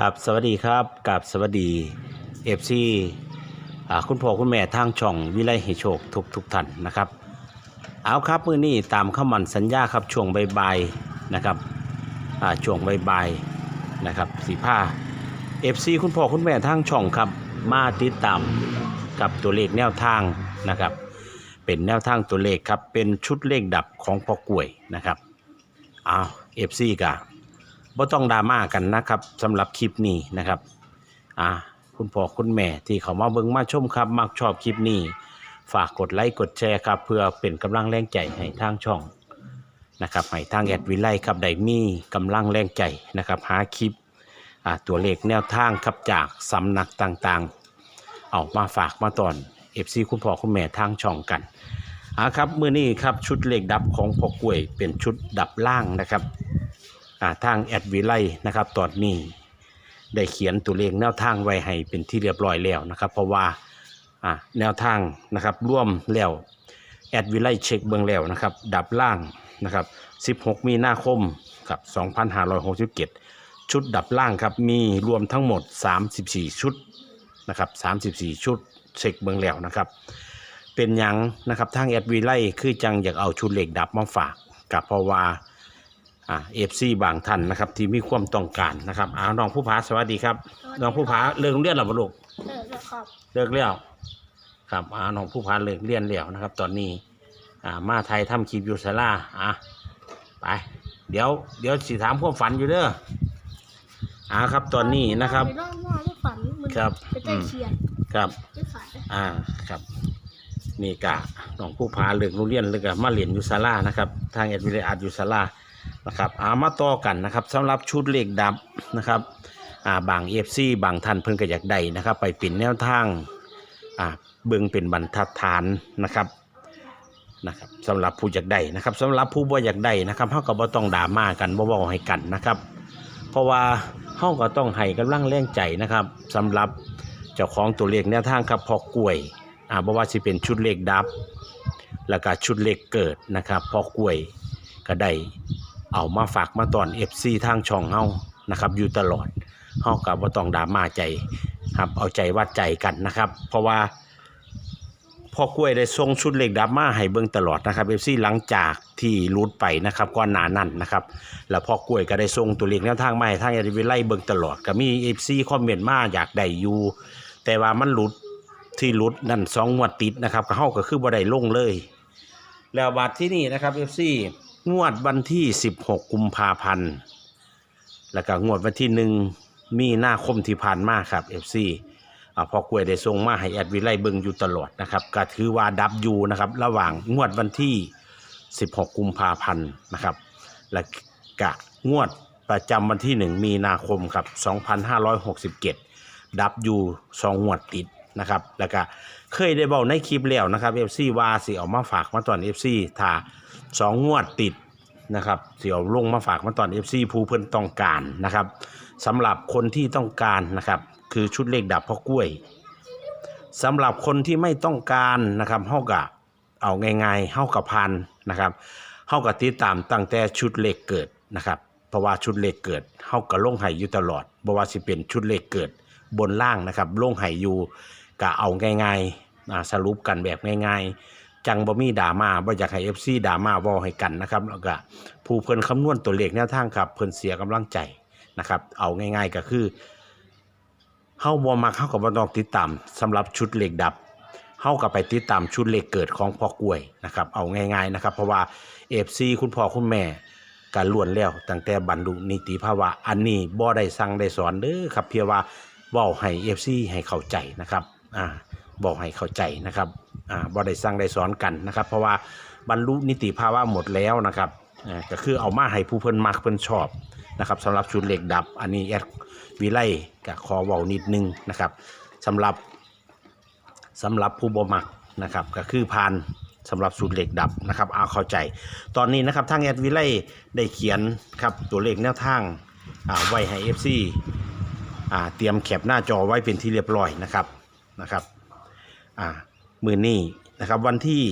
กับสวัสดีครับกับสวัสดีเอฟซีคุณพ่อคุณแม่ทางช่องวิไลให้โชคทุกทุกท่านนะครับ เอาครับมื้อนี้ตามข้ามันสัญญาครับช่วงใบ่ายนะครับช่วงใบ่ายนะครับสีผ้าเอฟซีคุณพ่อคุณแม่ทางช่องครับมาติดตามกับตัวเลขแนวทางนะครับ เป็นแนวทางตัวเลขครับเป็นชุดเลขดับของพ่อกล้วยนะครับเอาเอฟซีกะ บ่ต้องดราม่ากันนะครับสำหรับคลิปนี้นะครับอ่าคุณพ่อคุณแม่ที่เขามาเบิ่งมาชมครับมักชอบคลิปนี้ ฝากกดไลค์กดแชร์ครับ เพื่อเป็นกำลังแรงใจให้ทางช่องนะครับให้ทางแอดวิไลครับได้มีกำลังแรงใจนะครับ หาคลิปอ่าตัวเลขแนวทางครับจากสำนักต่างๆ เอามาฝากมาตอน FC คุณพ่อคุณแม่ทางช่องกันอ่าครับ มือนี้ครับชุดเลขดับของพ่อกล้วยเป็นชุดดับล่างนะครับ ทางแอดวิไลนะครับตอนนี้ได้เขียนตัวเลขแนวทางไว้ให้เป็นที่เรียบร้อยแล้วนะครับ เพราะว่าแนวทางนะครับร่วมแล้วแอดวิไลเช็คเบื้องแล้วนะครับ ดับล่างนะครับ 16 มีนาคมกับ 2567 ชุดดับล่างครับมีรวมทั้งหมด 34 ชุดนะครับ 34 ชุดเช็คเบื้องแล้วนะครับ เป็นยังนะครับทางแอดวิไลคือจังอยากเอาชุดเหล็กดับมาฝากกับเพราะว่า อ่าเอฟซีบางท่านนะครับ ที่มีความต้องการนะครับอ้าวน้องผู้ผาสวัสดีครับน้องผู้ผาเลิกโรงเรียนแล้วบ่ลูกเออแล้วครับเลิกแล้วครับอ้าวน้องผู้ผาเลิกเรียนแล้วนะครับ ตอนนี้อ่ามาไทยทำคลิปอยู่ศาลาอะไปเดี๋ยวเดี๋ยวสิถามความฝันอยู่เด้ออ่าครับตอนนี้นะครับ ไปนอนนอนไม่ฝันมันครับ ไปใกล้เคียงครับ ไม่ฝันอ่าครับนี่กะน้องผู้พาเลิกโรงเรียนเลยกะมาเรียนอยู่ศาลานะครับ ทางเอ็ดวิเลอาร์อยู่ศาลา นะครับอามาต่อกันนะครับสำหรับชุดเลขดับนะครับอ่าบางเอฟซีบางท่านเพิ่นก็อยากได้นะครับ ไปปิ่นแนวทางอ่าเบิ่งเป็นบรรทัดฐานนะครับนะครับสำหรับผู้อยากได้นะครับสำหรับผู้บ่อยากได้นะครับเฮาก็บ่ต้องด่ามากันบ่เว้าให้กันนะครับ เพราะว่าเฮาก็ต้องให้กำลังแรงใจนะครับสำหรับเจ้าของตัวเลขแนวทางครับพอกล้วยอ่าบ่ว่าสิเป็นชุดเลขดับ แล้วก็ชุดเลขเกิดนะครับพอกล้วยก็ได้ เอามาฝากมาตอน FC ทางช่องเฮานะครับ อยู่ตลอดเฮากับว่าต้องดราม่าใจครับเอาใจวัดใจกันนะครับ เพราะว่าพ่อกล้วยได้ส่งชุดเหลขดับมาให้เบิ่งตลอดนะครับ FC หลังจากที่รุดไปนะครับก่อนหนานั้นนะครับแล้วพ่อกล้วยก็ได้ส่งตัวเหลขแนวทางมาให้ทางเอริวิไลเบิ่งตลอดก็มี FC คอมเมนต์มาอยากได้อยู่แต่ว่ามันหลุดที่รุดนั่นสองงวดติดนะครับก็เฮาก็คือบ่ได้ลงเลย แล้วบัตรที่นี่นะครับ FC งวดวันที่ 16 กุมภาพันธ์ แล้วก็งวดวันที่หนึ่งมีนาคมที่ผ่านมาครับ FC อ่าพอกล้วยได้ส่งมาให้แอดวิไลเบิงอยู่ตลอดนะครับก็ถือว่าดับอยู่นะครับ ระหว่างงวดวันที่ 16 กุมภาพันธ์นะครับ และกะงวดประจำวันที่ 1 มีนาคมครับ 2567 ดับอยู่สองงวดติด นะครับ แล้วก็เคยได้บอกในคลิปแล้วนะครับ FC ว่าสิเอามาฝากมาตอน FC ถ้าสองงวดติดนะครับเสิเอาลงมาฝากมาตอน FC ผู้เพิ่นต้องการนะครับสำหรับคนที่ต้องการนะครับ คือชุดเลขดับพ่อกล้วยสำหรับคนที่ไม่ต้องการนะครับเฮากับเอาง่ายๆเฮากับพันนะครับเฮากับติดตามตั้งแต่ชุดเลขเกิดนะครับ เพราะว่าชุดเลขเกิดเฮากับลงไห้อยู่ตลอดบ่ว่าสิเป็นชุดเลขเกิดบนล่างนะครับลงไห้อยู่ ก็เอาง่ายๆสรุปกันแบบง่ายๆ จังบ่มีดราม่าบ่อยากให้ FC ดราม่าว้าให้กันนะครับแล้วก็ผู้เพิ่นคำนวณตัวเลขแนวทางครับเพิ่นเสียกำลังใจนะครับ เอาง่ายๆก็คือเฮาบ่มักเฮาก็บ่ต้องติดตามสำหรับชุดเลขดับเฮาก็ไปติดตามชุดเลขเกิดของพ่อกล้วยนะครับ เอาง่ายๆนะครับ เพราะว่า FC คุณพ่อคุณแม่การล้วนแล้วตั้งแต่บรรลุนิติภาวะอันนี้บ่ได้สั่งได้สอนเด้อครับเพียงว่าเว้าให้ FC ให้เข้าใจนะครับ อ่าบอกให้เข้าใจนะครับอ่าบ่ได้สั่งได้สอนกันนะครับ เพราะว่าบรรลุนิติภาวะหมดแล้วนะครับอ่าก็คือเอามาให้ผู้เพิ่นมักเพิ่นชอบนะครับสำหรับชุดเหล็กดับ อันนี้แอดวิไลกับคอเว้านิดนึงนะครับสำหรับสำหรับผู้บ่มักนะครับก็คือผ่านสำหรับสูตรเหล็กดับนะครับเอาเข้าใจ ตอนนี้นะครับทางแอดวิไลได้เขียนครับตัวเลขแนวทางไว้ให้ FC อ่าเตรียมแคปหน้าจอไว้เป็นที่เรียบร้อยนะครับ นะครับอ่ามือนี้นะครับวันที่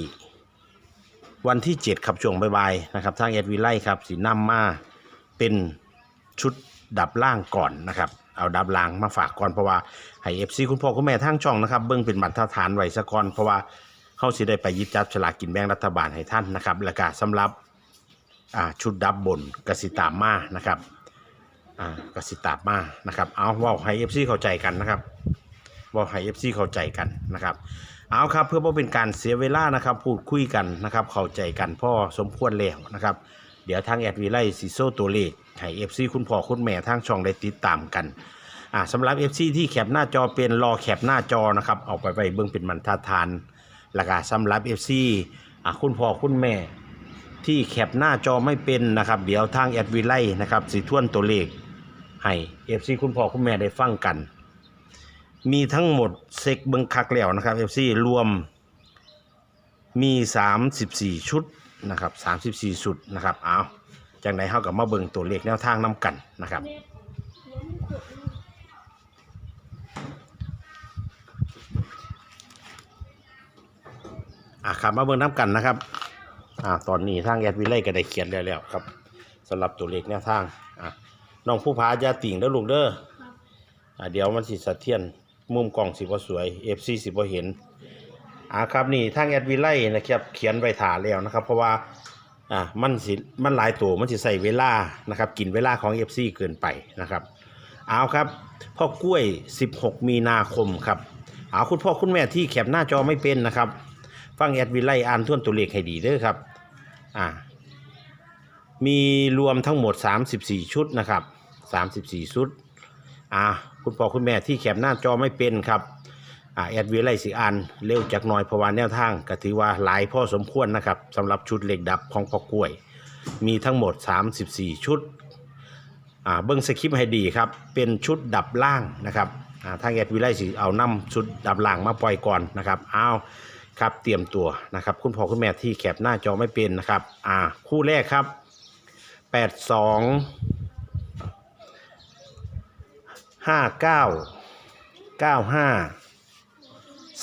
วันที่7ครับช่วงบ่ายๆนะครับทางแอดวิไลครับสีน้ำมาเป็นชุดดับล่างก่อนนะครับเอาดับล่างมาฝากก่อนเพราะว่าให้เอฟซีคุณพ่อคุณแม่ทางช่องนะครับเบิ่งเป็นบรรทัดฐานไว้ซะก่อนเพราะว่าเขาสิได้ไปยิบจับฉลากกินแบ่งรัฐบาลให้ท่านนะครับแล้วก็สำหรับอ่าชุดดับบนกสิตามมานะครับอ่ากสิตามมานะครับเอาว่าให้เอฟซีเข้าใจกันนะครับ เว่าให้เอฟซีเข้าใจกันนะครับ เอาครับเพื่อบ่เป็นการเสียเวลานะครับ พูดคุยกันนะครับ เข้าใจกันพ่อสมควรแล้วนะครับ เดี๋ยวทางแอดวีไลซีโซตัวเลขให้เอฟซีคุณพ่อคุณแม่ทางช่องได้ติดตามกันอ่าสำหรับ FC ที่แคปหน้าจอเป็นรอแคปหน้าจอนะครับเอาไปไว้เบื้องเป็นบรรทัดฐานแล้วก็สำหรับ FC อ่าคุณพ่อคุณแม่ ที่แคปหน้าจอไม่เป็นนะครับ เดี๋ยวทางแอดวีไลนะครับสีทวนตัวเลขให้ FC คุณพ่อคุณแม่ได้ฟังกัน มีทั้งหมดเซกเบิงคักแล้วนะครับ FC รวมมี 34 ชุดนะครับ34 ชุดนะครับเอาจากไหนเฮากับมาเบิงตัวเลขแนวทางน้ำกันนะครับอะครับมาเบิ่งน้ำกันนะครับอ่าตอนนี้ทางแอดวิไลก็ได้เขียนแล้วแล้วครับสำหรับตัวเลขแนวทางอะน้องผู้พาอยาติ่งเด้อลูกเด้อรับอ่าเดี๋ยวมันสิสะเทียน มุมกล้องสิบ่สวย FC สิบ่เห็นอ่าครับนี่ทางแอดวิไลนะครับเขียนไว้ถาแล้วนะครับ เพราะว่าอ่ามันสิมันหลายตัวมันสิใส่เวลานะครับกินเวลาของ FC เกินไปนะครับเอาครับพ่อกล้วย 16 มีนาคมครับเอาคุณพ่อคุณแม่ที่แคปหน้าจอไม่เป็นนะครับ ฟังแอดวิไลอ่านทวนตัวเลขให้ดีเด้อครับอ่ามีรวมทั้งหมด 34 ชุดนะครับ 34 ชุด อ่าคุณพ่อคุณแม่ที่แคปหน้าจอไม่เป็นครับอ่าแอดวิไลสิอ่านเร็วจากหน่อยเพราะว่าแนวทางก็ถือว่าหลายพ่อสมควรนะครับสำหรับชุดเหล็กดับของพ่อกล้วย มีทั้งหมด 34 ชุดอ่าเบิ้งสคริปต์ให้ดีครับ เป็นชุดดับล่างนะครับอ่าทางแอดวิไลสิเอานำชุดดับล่างมาปล่อยก่อนนะครับเอาครับเตรียมตัวนะครับ คุณพ่อคุณแม่ที่แคปหน้าจอไม่เป็นนะครับอ่าคู่แรกครับ 8 2 5 9 9 5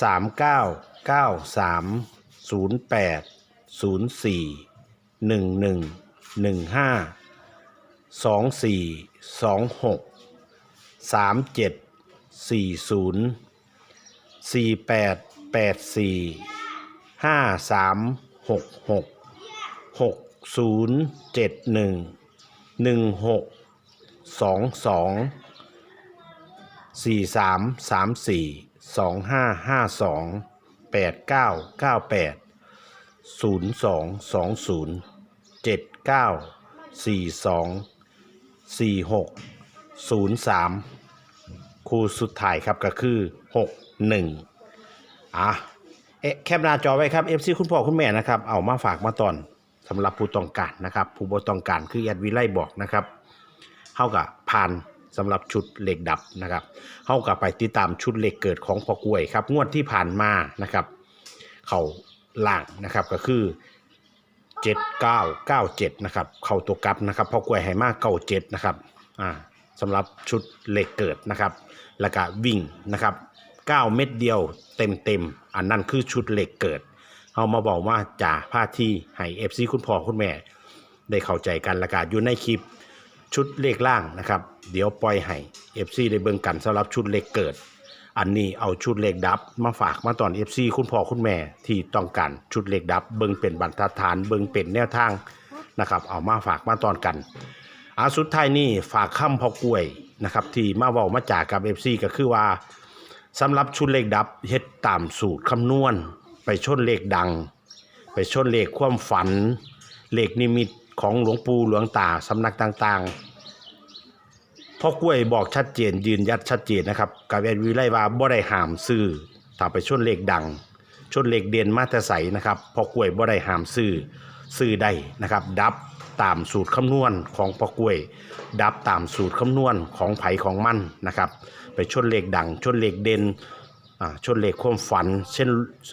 3 9 9 3 0 8 0 4 1 1 1 5สองสี่สองหกสามเจ็ดสี่ศูนย์สี่แปดแปดสี่ห้าสามหกหกหกศูนย์เจ็ดหนึ่งหนึ่งหกสองสอง สี่สามสามสี่สองห้าห้าสองแปดเก้าเก้าแปดศูนย์สองสองศูนย์เจ็ดเก้าสี่สองสี่หกศูนย์สามคู่สุดท้ายครับก็คือหกหนึ่งอะเอ๊ะแคปหน้าจอไว้ครับ FC คุณพ่อคุณแม่นะครับ เอามาฝากมาตอนสำหรับผู้ต้องการนะครับ ผู้บ่ต้องการคือแอดวิไลบอกนะครับเท่ากับผ่าน สำหรับชุดเหล็กดับนะครับเท่ากับไปติดตามชุดเหล็กเกิดของพ่อกล้วยครับ งวดที่ผ่านมานะครับ เขาล่างนะครับก็คือเจ็ดเก้าเก้าเจ็ดนะครับ เข้าตัวกับนะครับพอกล้วยไหมากเก้าเจ็ดนะครับอ่าสำหรับชุดเหล็กเกิดนะครับ แล้วก็วิ่งนะครับเก้าเม็ดเดียวเต็มเต็มอันนั้นคือชุดเหล็กเกิดเอามาบอกว่าจ่าผ้าที่ให้เอฟซีคุณพ่อคุณแม่ได้เข้าใจกันล้วก็อยู่ในคลิป ชุดเลขล่างนะครับ เดี๋ยวปล่อยให้เอฟซีได้เบิ่งกันสำหรับชุดเหล็กเกิด อันนี้เอาชุดเหล็กดับมาฝากมาตอน FC คุณพ่อคุณแม่ที่ต้องการชุดเหล็กดับ เบิ่งเป็นบรรทัดฐานเบิ่งเป็นแนวทางนะครับ เอามาฝากมาตอนกันอาสุดท้ายนี่ฝากค่ำพอกล้วยนะครับ ที่มาเว้ามาจากกับ FC ก็คือว่าสำหรับชุดเหล็กดับเฮ็ดตามสูตรคำนวณ ไปชนเลขดัง ไปชนเลขความฝัน เลขนิมิต ของหลวงปู่หลวงตาสำนักต่างๆพ่อกล้วยบอกชัดเจนยืนยัดชัดเจนนะครับกับแอนวิไลว่าบ่ได้หามซื้อถ้าไปชนเลขดัง ชนเลขเด่นมาแต่ใสนะครับพ่อกล้วยบ่ได้หามซื้อซื้อได้นะครับ ดับตามสูตรคำนวณของพ่อกล้วย ดับตามสูตรคำนวณของไผของมันนะครับ ไปชนเลขดัง ชนเลขเด่นอ่าชนเลขความฝัน เช่น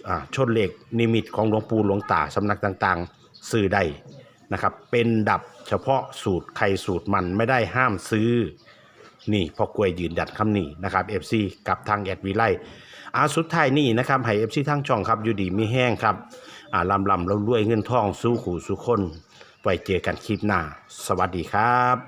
อ่าชนเลขนิมิตของหลวงปู่หลวงตาสำนักต่างๆซื้อได้ นะครับ เป็นดับเฉพาะสูตรใครสูตรมันไม่ได้ห้ามซื้อ นี่พอกล้วยยืนยันคำนี้นะครับ FC กับทางแอดวีไลอาสุดท้ายนี่นะครับให้ FC ทั้งช่องครับอยู่ดีมีแห้งครับอ่าลำลำแล้วรวยเงินทองสู้ขู่สู้คนไว้เจอกันคลิปหน้า สวัสดีครับ